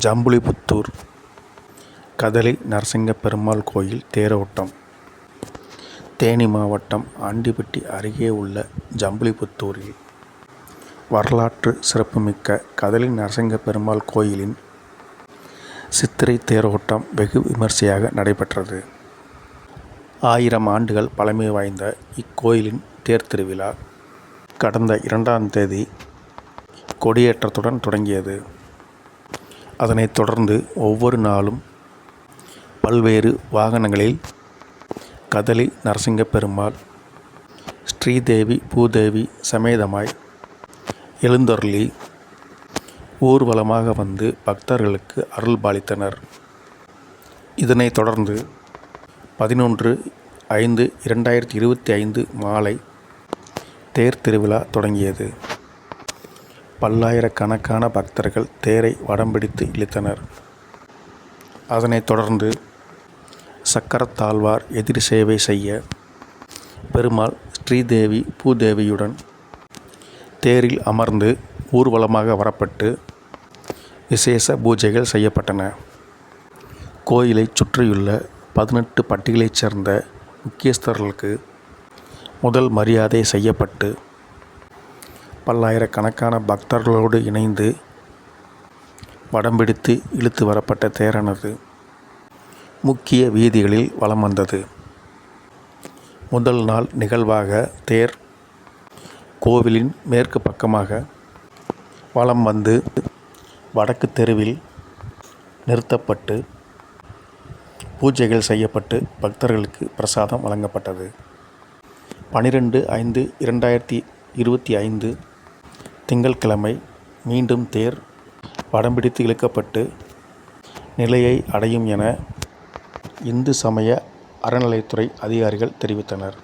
ஜம்புலிபுத்தூர் கதலி நரசிங்கப்பெருமாள் கோயில் தேரோட்டம் தேனி மாவட்டம் ஆண்டிப்பட்டி அருகே உள்ள ஜம்புலிபுத்தூரில் வரலாற்று சிறப்புமிக்க கதலி நரசிங்கப்பெருமாள் கோயிலின் சித்திரை தேரோட்டம் வெகு விமரிசையாக நடைபெற்றது. ஆயிரம் ஆண்டுகள் பழமை வாய்ந்த இக்கோயிலின் தேர் திருவிழா கடந்த இரண்டாம் தேதி கொடியேற்றத்துடன் தொடங்கியது. அதனைத் தொடர்ந்து ஒவ்வொரு நாளும் பல்வேறு வாகனங்களில் கதலி நரசிங்கப்பெருமாள், ஸ்ரீதேவி பூதேவி சமேதமாய் எழுந்தருளி ஊர்வலமாக வந்து பக்தர்களுக்கு அருள்பாலித்தனர். இதனைத் தொடர்ந்து பதினொன்று ஐந்து இரண்டாயிரத்தி இருபத்தி ஐந்து மாலை தேர் திருவிழா தொடங்கியது. பல்லாயிரக்கணக்கான பக்தர்கள் தேரை வடம்பிடித்து இழுத்தனர். அதனைத் தொடர்ந்து சக்கரத்தாழ்வார் எதிர் சேவை செய்ய பெருமாள் ஸ்ரீதேவி பூதேவியுடன் தேரில் அமர்ந்து ஊர்வலமாக வரப்பட்டு விசேஷ பூஜைகள் செய்யப்பட்டன. கோயிலைச் சுற்றியுள்ள பதினெட்டு பட்டிகளைச் சேர்ந்த முக்கியஸ்தர்களுக்கு முதல் மரியாதை செய்யப்பட்டு பல்லாயிரக்கணக்கான பக்தர்களோடு இணைந்து வடம் பிடித்து இழுத்து வரப்பட்ட தேரானது முக்கிய வீதிகளில் வலம் வந்தது. முதல் நாள் நிகழ்வாக தேர் கோவிலின் மேற்கு பக்கமாக வலம் வந்து வடக்கு தெருவில் நிறுத்தப்பட்டு பூஜைகள் செய்யப்பட்டு பக்தர்களுக்கு பிரசாதம் வழங்கப்பட்டது. பனிரெண்டு ஐந்து இரண்டாயிரத்தி இருபத்தி ஐந்து திங்கள்கிழமை மீண்டும் தேர் வடம்பிடித்து இழுக்கப்பட்டு நிலையை அடையும் என இந்து சமய அறநிலையத்துறை அதிகாரிகள் தெரிவித்தனர்.